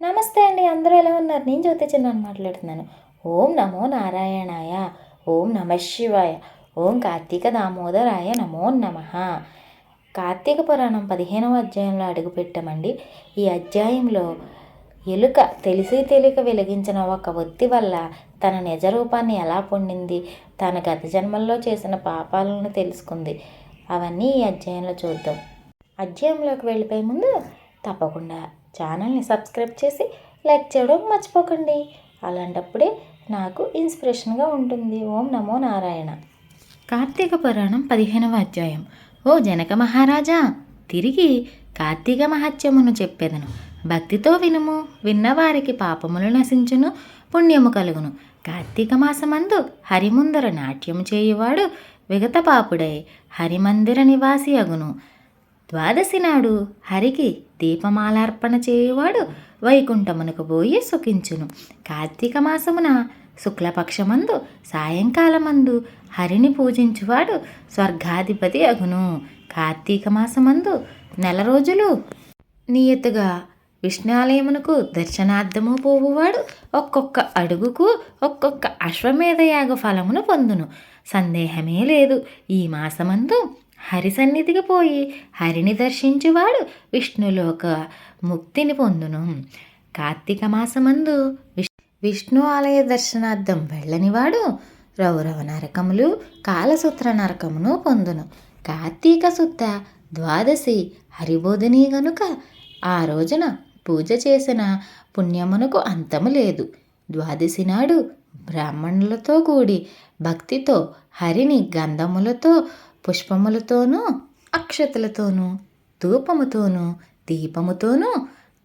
నమస్తే అండి అందరూ ఎలా ఉన్నారు? నేను జ్యోతి చిన్నాను మాట్లాడుతున్నాను. ఓం నమో నారాయణాయ ఓం నమ శివాయ ఓం కార్తీక దామోదరాయ నమో నమ. కార్తీక పురాణం పదిహేనవ అధ్యాయంలో అడుగుపెట్టామండి. ఈ అధ్యాయంలో ఎలుక తెలిసి తెలియక వెలిగించిన ఒక ఒత్తి వల్ల తన నిజ రూపాన్ని ఎలా పొందింది? తన గత జన్మల్లో చేసిన పాపాలను తెలుసుకుంది. అవన్నీ ఈ అధ్యాయంలో చూద్దాం. అధ్యాయంలోకి వెళ్ళిపోయే ముందు తప్పకుండా ఛానల్ని సబ్స్క్రైబ్ చేసి లైక్ చేయడం మర్చిపోకండి. అలాంటప్పుడే నాకు ఇన్స్పిరేషన్గా ఉంటుంది. ఓం నమో నారాయణ. కార్తీక పురాణం పదిహేనవ అధ్యాయం. ఓ జనక మహారాజా తిరిగి కార్తీక మహత్యమును చెప్పెదను. భక్తితో వినుము విన్నవారికి పాపములు నశించును పుణ్యము కలుగును. కార్తీక మాసమందు హరిముందర నాట్యము చేయువాడు విగతపాపుడై హరిమందిర నివాసి అగును. ద్వాదశి నాడు హరికి దీపమాలార్పణ చేయువాడు వైకుంఠమునకు పోయి సుఖించును. కార్తీక మాసమున శుక్లపక్షమందు సాయంకాలమందు హరిని పూజించువాడు స్వర్గాధిపతి అగును. కార్తీక మాసమందు నెల రోజులు నియతగా విష్ణాలయమునకు దర్శనార్థము పోవువాడు ఒక్కొక్క అడుగుకు ఒక్కొక్క అశ్వమేధయాగ ఫలమును పొందును. సందేహమే లేదు ఈ మాసమందు హరి సన్నిధికి పోయి హరిని దర్శించువాడు విష్ణులోక ముక్తిని పొందును. కార్తీక మాసమందు విష్ విష్ణు ఆలయ దర్శనార్థం వెళ్ళనివాడు రౌరవ నరకములు కాలసూత్ర నరకమును పొందును. కార్తీక శుద్ధ ద్వాదశి హరిబోధిని గనుక ఆ రోజున పూజ చేసిన పుణ్యమునకు అంతము లేదు. ద్వాదశి నాడు బ్రాహ్మణులతో కూడి భక్తితో హరిని గంధములతో పుష్పములతోనూ అక్షతలతోనూ ధూపముతోనూ దీపముతోనూ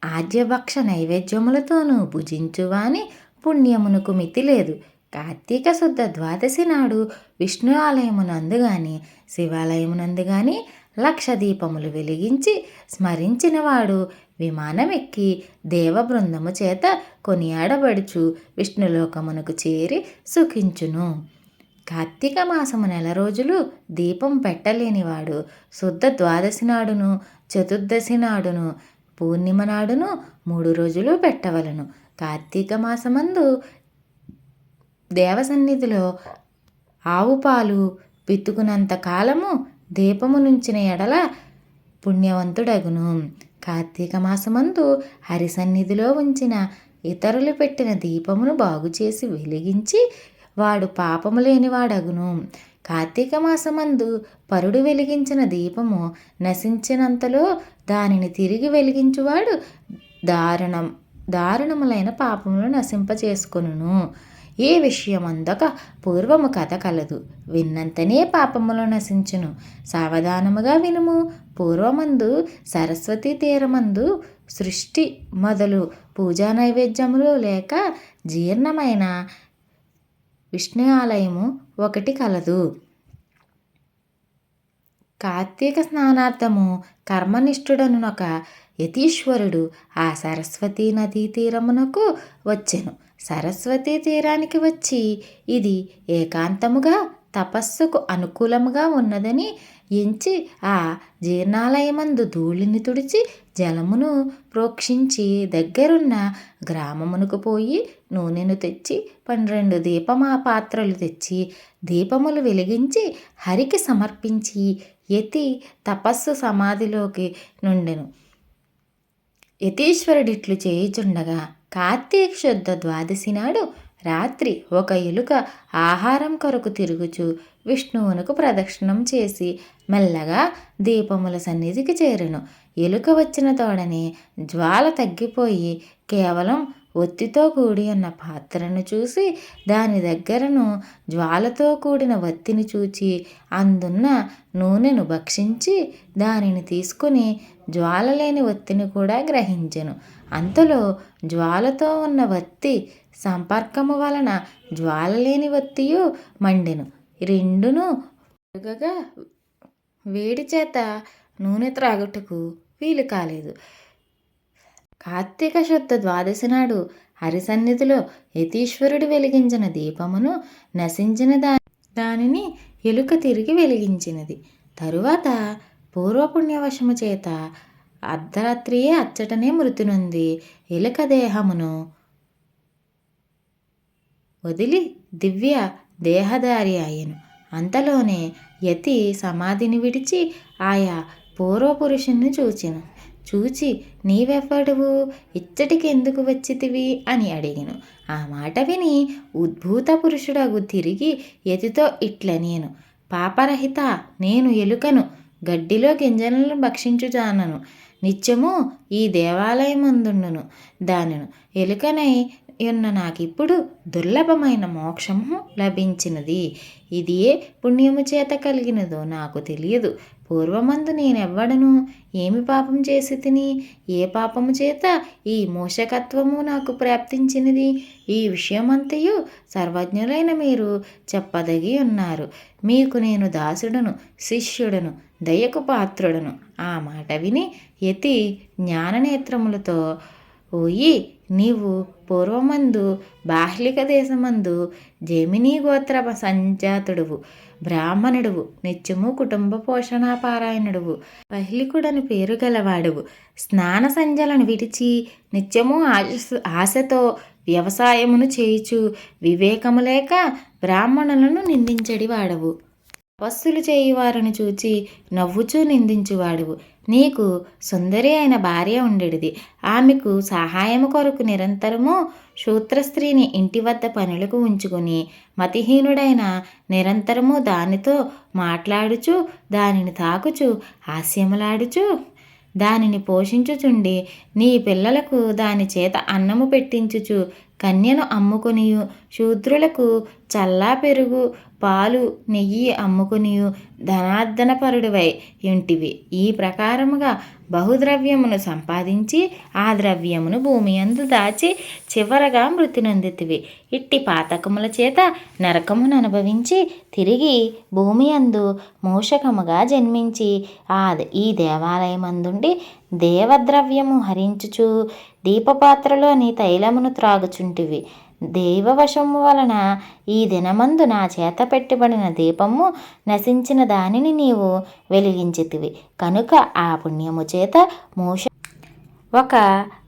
ఆద్యభక్ష నైవేద్యములతోనూ భుజించువాని పుణ్యమునకు మితి లేదు. కార్తీక శుద్ధ ద్వాదశి నాడు విష్ణు ఆలయమునందు గాని శివాలయమునందు గాని లక్ష దీపములు వెలిగించి స్మరించినవాడు విమానం ఎక్కి దేవబృందము చేత కొనియాడబడుచు విష్ణులోకమునకు చేరి సుఖించును. కార్తీక మాసము నెల రోజులు దీపం పెట్టలేనివాడు శుద్ధ ద్వాదశి నాడును చతుర్దశి నాడును పూర్ణిమ నాడును మూడు రోజులు పెట్టవలను. కార్తీక మాసమందు దేవసన్నిధిలో ఆవు పాలు పితుకునంత కాలము దీపము నుంచిన ఎడల పుణ్యవంతుడగును. కార్తీక మాసమందు హరి సన్నిధిలో ఉంచిన ఇతరులు పెట్టిన దీపమును బాగు చేసి వెలిగించి వాడు పాపము లేనివాడగును. కార్తీక మాసమందు పరుడు వెలిగించిన దీపము నశించినంతలో దానిని తిరిగి వెలిగించువాడు దారుణం దారుణములైన పాపములు నశింపచేసుకొనును ఏ విషయమందక పూర్వము కథ కలదు. విన్నంతనే పాపములు నశించును. సావధానముగా వినుము. పూర్వమందు సరస్వతి తీరమందు సృష్టి మొదలు పూజా నైవేద్యములు లేక జీర్ణమైన విష్ణు ఆలయము ఒకటి కలదు. కార్తీక స్నానార్థము కర్మనిష్ఠుడనునొక యతీశ్వరుడు ఆ సరస్వతీ నదీ తీరమునకు వచ్చెను. సరస్వతీ తీరానికి వచ్చి ఇది ఏకాంతముగా తపస్సుకు అనుకూలముగా ఉన్నదని ఎంచి ఆ జీర్ణాలయమందు ధూళిని తుడిచి జలమును ప్రోక్షించి దగ్గరున్న గ్రామమునకు పోయి నూనెను తెచ్చి పన్నెండు దీపమా పాత్రలు తెచ్చి దీపములు వెలిగించి హరికి సమర్పించి యతి తపస్సు సమాధిలోకి నుండెను. యతీశ్వరుడిట్లు చేయుచుండగా కార్తీక శుద్ధ ద్వాదశి నాడు రాత్రి ఒక ఎలుక ఆహారం కొరకు తిరుగుచు విష్ణువునకు ప్రదక్షిణం చేసి మెల్లగా దీపముల సన్నిధికి చేరును. ఎలుక వచ్చిన తోడనే జ్వాల తగ్గిపోయి కేవలం ఒత్తితో కూడి ఉన్న పాత్రను చూసి దాని దగ్గరను జ్వాలతో కూడిన వత్తిని చూచి అందున్న నూనెను భక్షించి దానిని తీసుకుని జ్వాల లేని ఒత్తిని కూడా గ్రహించెను. అంతలో జ్వాలతో ఉన్న వత్తి సంపర్కము వలన జ్వాల లేని వత్తియు మండెను. రెండును ఉరగగా వేడి చేత నూనె త్రాగుటకు వీలు కాలేదు. కార్తీక శుద్ధ ద్వాదశి నాడు హరి సన్నిధిలో యతీశ్వరుడు వెలిగించిన దీపమును నశించిన దా దానిని ఎలుక తిరిగి వెలిగించినది. తరువాత పూర్వపుణ్యవశము చేత అర్ధరాత్రియే అచ్చటనే మృతునుంది ఎలుక దేహమును వదిలి దివ్య దేహదారి అయ్యను. అంతలోనే యతి సమాధిని విడిచి ఆయా పూర్వపురుషుణ్ణి చూచెను. చూచి నీవెవ్వడువు? ఇచ్చటికెందుకు వచ్చితివి? అని అడిగిను. ఆ మాట విని ఉద్భూత పురుషుడగు తిరిగి యతితో ఇట్ల నేను పాపరహిత నేను ఎలుకను గడ్డిలో గింజలను భక్షించుచానను. నిత్యము ఈ దేవాలయమందుండును. దానిను ఎలుకనై ఉన్న నాకిప్పుడు దుర్లభమైన మోక్షము లభించినది. ఇది ఏ పుణ్యము చేత కలిగినదో నాకు తెలియదు. పూర్వమందు నేనెవ్వడను? ఏమి పాపం చేసి తిని? ఏ పాపము చేత ఈ మూషకత్వము నాకు ప్రాప్తించినది? ఈ విషయమంతయు సర్వజ్ఞులైన మీరు చెప్పదగి ఉన్నారు మీకు నేను దాసుడను శిష్యుడను దయకు పాత్రుడను. ఆ మాట విని యతి జ్ఞాననేత్రములతో ఓయి నీవు పూర్వమందు బాహ్లిక దేశమందు జమినీ గోత్ర సంజాతుడువు బ్రాహ్మణుడువు నిత్యము కుటుంబ పోషణాపారాయణుడువు పహ్లికుడని పేరు గలవాడువు. స్నాన సంజలను విడిచి నిత్యము ఆశ ఆశతో వ్యవసాయమును చేయుచు వివేకము లేక బ్రాహ్మణులను నిందించడి వాడవు చేయువారిని చూచి నవ్వుచూ నిందించువాడువు. నీకు సుందరి అయిన భార్య ఉండేది ఆమెకు సహాయము కొరకు నిరంతరము శూత్రస్త్రీని ఇంటి వద్ద పనులకు ఉంచుకొని మతిహీనుడైన నిరంతరము దానితో మాట్లాడుచు దానిని తాకుచు హాస్యములాడుచు దానిని పోషించుచుండి నీ పిల్లలకు దాని చేత అన్నము పెట్టించుచు కన్యను అమ్ముకొనియు. శూద్రులకు చల్లా పెరుగు పాలు నెయ్యి అమ్ముకునియు ధనార్దనపరుడివై ఇంటివి ఈ ప్రకారముగా బహుద్రవ్యమును సంపాదించి ఆ ద్రవ్యమును భూమి అందు దాచి చివరగా మృతి నొందితివి ఇట్టి పాతకముల చేత నరకమును అనుభవించి తిరిగి భూమి అందు మూషకముగా జన్మించి ఆ ఈ దేవాలయమందుండి దేవద్రవ్యము హరించుచు దీపపాత్రలోని తైలమును త్రాగుచుంటివి. దైవవశము వలన ఈ దినమందు నా చేత పెట్టబడిన దీపము నశించిన దానిని నీవు వెలిగించితివి. కనుక ఆ పుణ్యము చేత మోష ఒక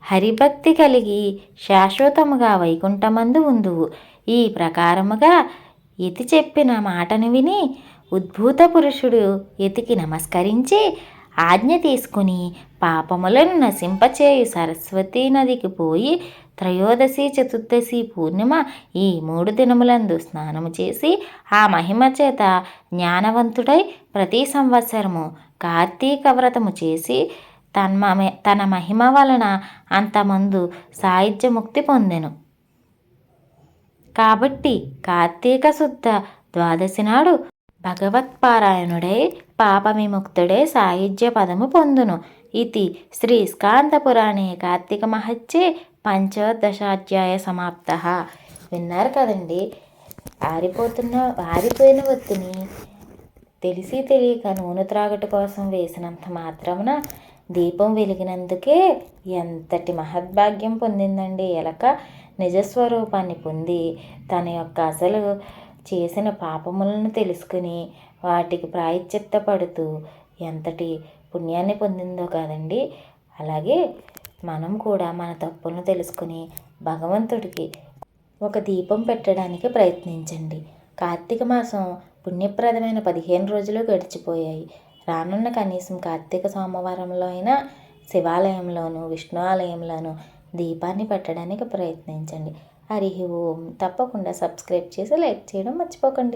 హరిభక్తి కలిగి శాశ్వతముగా వైకుంఠమందు ఉందువు. ఈ ప్రకారముగా ఇతి చెప్పిన మాటను విని ఉద్భూత పురుషుడు ఇతికి నమస్కరించి ఆజ్ఞ తీసుకుని పాపములను నశింపచేయు సరస్వతీ నదికి పోయి త్రయోదశి చతుర్దశి పూర్ణిమ ఈ మూడు దినములందు స్నానము చేసి ఆ మహిమ చేత జ్ఞానవంతుడై ప్రతి సంవత్సరము కార్తీక వ్రతము చేసి తన్మ తన మహిమ వలన అంతమందు సాహిత్య ముక్తి పొందెను. కాబట్టి కార్తీక శుద్ధ ద్వాదశి నాడు భగవత్పారాయణుడై పాప విముక్తుడే సాయుధ్య పదము పొందును. ఇది శ్రీ స్కాంతపురాణే కార్తీక మహత్యే పంచోదశాధ్యాయ సమాప్త. విన్నారు కదండి? ఆరిపోతున్న ఆరిపోయిన ఒత్తిని తెలిసి తెలియక నూనె త్రాగట కోసం వేసినంత మాత్రమున దీపం వెలిగినందుకే ఎంతటి మహద్భాగ్యం పొందిందండి. ఎలక నిజస్వరూపాన్ని పొంది తన యొక్క అసలు చేసిన పాపములను తెలుసుకుని వాటికి ప్రాయశ్చిత్త పడుతూ ఎంతటి పుణ్యాన్ని పొందిందో కాదండి. అలాగే మనం కూడా మన తప్పులను తెలుసుకుని భగవంతుడికి ఒక దీపం పెట్టడానికి ప్రయత్నించండి. కార్తీక మాసం పుణ్యప్రదమైన పదిహేను రోజులు గడిచిపోయాయి. రానున్న కనీసం కార్తీక సోమవారంలో అయినా శివాలయంలోను విష్ణు ఆలయంలోను దీపాన్ని పెట్టడానికి ప్రయత్నించండి. హరి ఓం. తప్పకుండా సబ్స్క్రైబ్ చేసి లైక్ చేయడం మర్చిపోకండి.